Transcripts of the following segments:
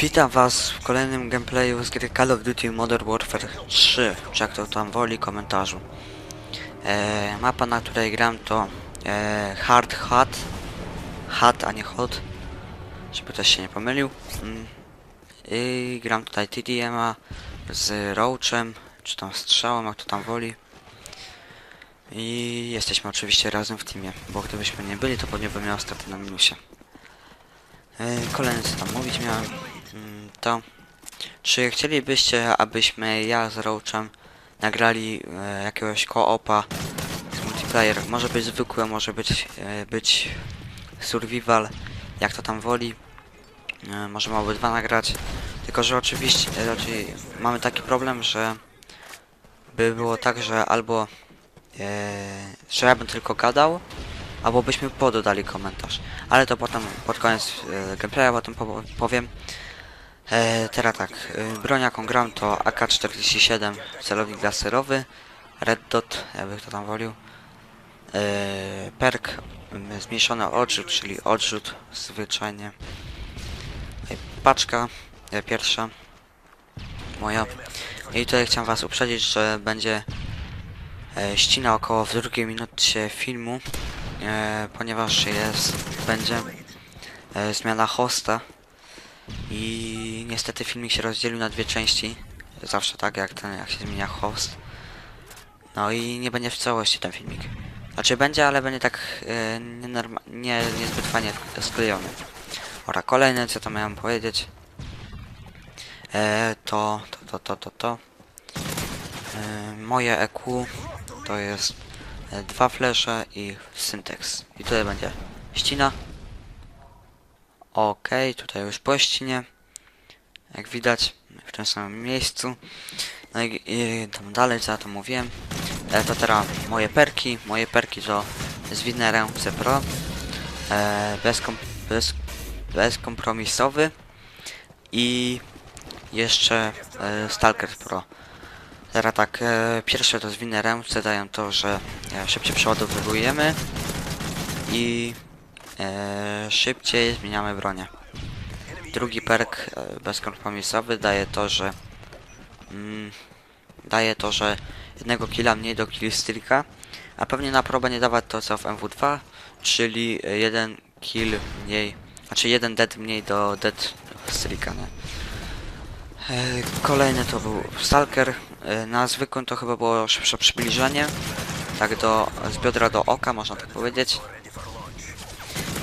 Witam was w kolejnym gameplayu z gry Call of Duty Modern Warfare 3, czy jak to tam woli, komentarzu. E, mapa, na której gram to e, Hard Hat, Hat, a nie Hot, żeby ktoś się nie pomylił. Mm. I gram tutaj TDM-a z Roachem, czy tam strzałem, jak to tam woli. I jesteśmy oczywiście razem w teamie, bo gdybyśmy nie byli, to pewnie bym miał straty na minusie. E, Kolejne co tam mówić miałem mm, to czy chcielibyście abyśmy ja z Roachem nagrali e, jakiegoś koopa z multiplayer? Może być zwykłe może być e, być survival jak to tam woli. Możemy obydwa nagrać. Tylko że oczywiście raczej mamy taki problem że by było tak że albo że ja bym tylko gadał albo byśmy pododali komentarz. Ale to potem pod koniec e, gameplaya potem po, powiem. E, teraz tak, e, broń jaką gram to AK-47 celownik laserowy, Red Dot, jakby kto tam wolił. E, perk zmniejszony odrzut, czyli odrzut zwyczajnie. E, paczka e, pierwsza moja. I tutaj chciałem was uprzedzić, że będzie e, ścina około w drugiej minucie filmu e, ponieważ jest, będzie e, zmiana hosta i niestety filmik się rozdzielił na dwie części, zawsze tak jak ten, jak się zmienia host. No i nie będzie w całości ten filmik. Znaczy będzie, ale będzie tak e, nie, nie, niezbyt fajnie sklejony. Ora, kolejne co to miałem powiedzieć. E, to, to, to, to, to, to. E, moje EQ to jest dwa flesze i syntax. I tutaj będzie ścina. Ok, tutaj już po ścinie. Jak widać, w tym samym miejscu. No i, i tam dalej, co ja to mówiłem. E, to teraz moje perki. Moje perki to zwinne ręce pro. E, bez, kom bez, bezkompromisowy. I jeszcze e, Stalker Pro. Teraz tak, e, pierwsze to zwinne ręce dają to, że e, szybciej przeładowujemy i e, szybciej zmieniamy bronię. Drugi perk e, bezkompromisowy daje to, że mm, daje to, że jednego killa mniej do killstreaka, a pewnie na pro będzie dawać to co w MW2, czyli jeden kill mniej, znaczy jeden dead mniej do dead streaka, nie? E, Kolejny to był Stalker. E, Na zwykłym to chyba było szybsze przybliżenie. Tak do, z biodra do oka, można tak powiedzieć.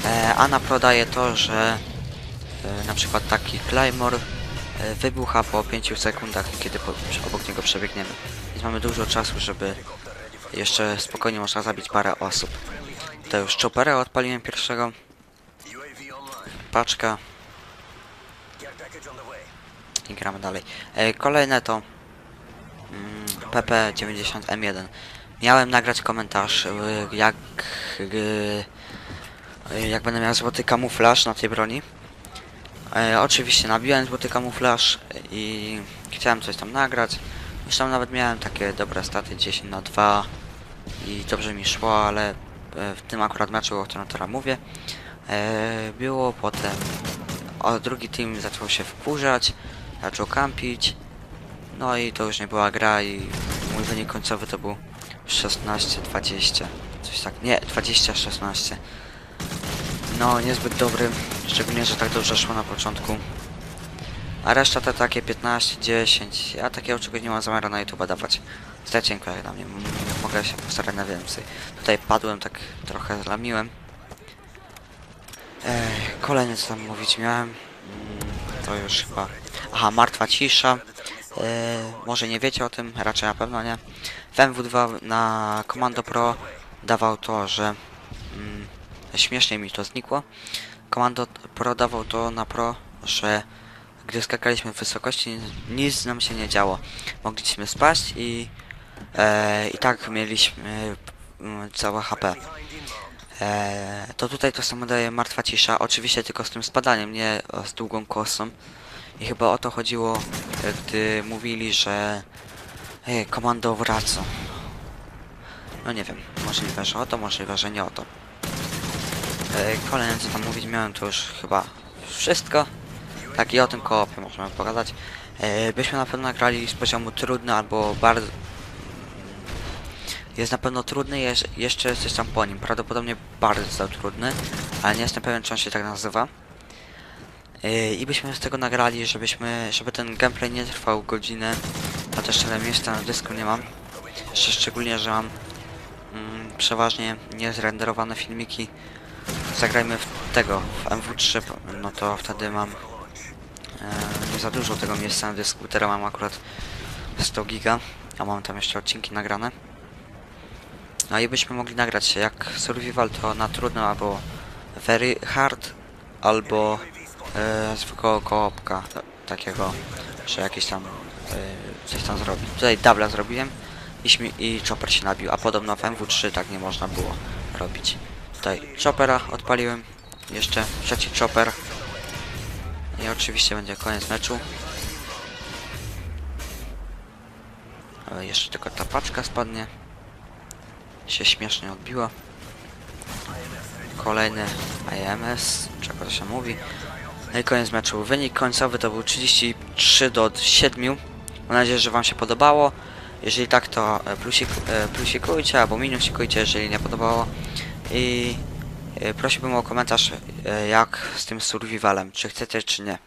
E, A na pro daje to, że na przykład taki Claymore wybucha po 5 sekundach, kiedy obok niego przebiegniemy. Więc mamy dużo czasu, żeby jeszcze spokojnie można zabić parę osób. To już chopera odpaliłem pierwszego. Paczka. I gramy dalej. E, kolejne to mm, PP90M1. Miałem nagrać komentarz, y, jak jak będę miał złoty kamuflaż na tej broni. E, oczywiście nabiłem złoty kamuflaż i chciałem coś tam nagrać. Już tam nawet miałem takie dobre staty 10 na 2 i dobrze mi szło, ale e, w tym akurat meczu, o którym teraz mówię, e, było potem a drugi team zaczął się wkurzać, zaczął kampić, no i to już nie była gra i mój wynik końcowy to był 16-20, coś tak, nie, 20-16. No, niezbyt dobry, szczególnie, że tak dobrze szło na początku. A reszta to takie 15-10, ja takiego czegoś nie mam zamiaru na YouTube dawać. Za jak dla mnie, mogę się postarać na więcej. Tutaj padłem, tak trochę zlamiłem. Ej, kolejne co tam mówić miałem. To już chyba. Aha, martwa cisza. E, może nie wiecie o tym, raczej na pewno nie. W MW2 na Commando Pro dawał to, że mm, śmiesznie mi to znikło. Commando Pro dawał to na Pro, że gdy skakaliśmy w wysokości, nic nam się nie działo. Mogliśmy spaść i e, i tak mieliśmy mm, całe HP. Eee, to tutaj to samo daje martwa cisza, oczywiście tylko z tym spadaniem, nie e, z długą kosą. I chyba o to chodziło, e, gdy mówili, że Ej, komando wraca. No nie wiem, możliwe, że o to, możliwe, że nie o to. Eee, kolejne co tam mówić miałem to już chyba wszystko. Tak i o tym koopie możemy pogadać. E, byśmy na pewno grali z poziomu trudny albo bardzo... Jest na pewno trudny, jeż- jeszcze jesteś tam po nim. Prawdopodobnie bardzo trudny, ale nie jestem pewien, czy on się tak nazywa. Yy, I byśmy z tego nagrali, żebyśmy, żeby ten gameplay nie trwał godzinę. A też tyle miejsca na dysku nie mam. Szczególnie, że mam mm, przeważnie niezrenderowane filmiki. Zagrajmy w tego, w MW3, no to wtedy mam e, nie za dużo tego miejsca na dysku. Teraz mam akurat 100 giga, a mam tam jeszcze odcinki nagrane. No i byśmy mogli nagrać się jak survival to na trudno albo very hard, albo e, zwykłego koopka ta, takiego, że jakiś tam e, coś tam zrobić. Tutaj dubla zrobiłem i, śmi- i chopper się nabił, a podobno w MW3 tak nie można było robić. Tutaj choppera odpaliłem, jeszcze trzeci chopper i oczywiście będzie koniec meczu. E, jeszcze tylko ta paczka spadnie. Się śmiesznie odbiła. Kolejny IMS, czego to się mówi. No i koniec meczu. Wynik końcowy to był 33 do 7. Mam nadzieję, że Wam się podobało. Jeżeli tak, to e, plusik, e, plusikujcie albo minusikujcie, jeżeli nie podobało. I e, prosiłbym o komentarz, jak z tym survivalem, czy chcecie, czy nie.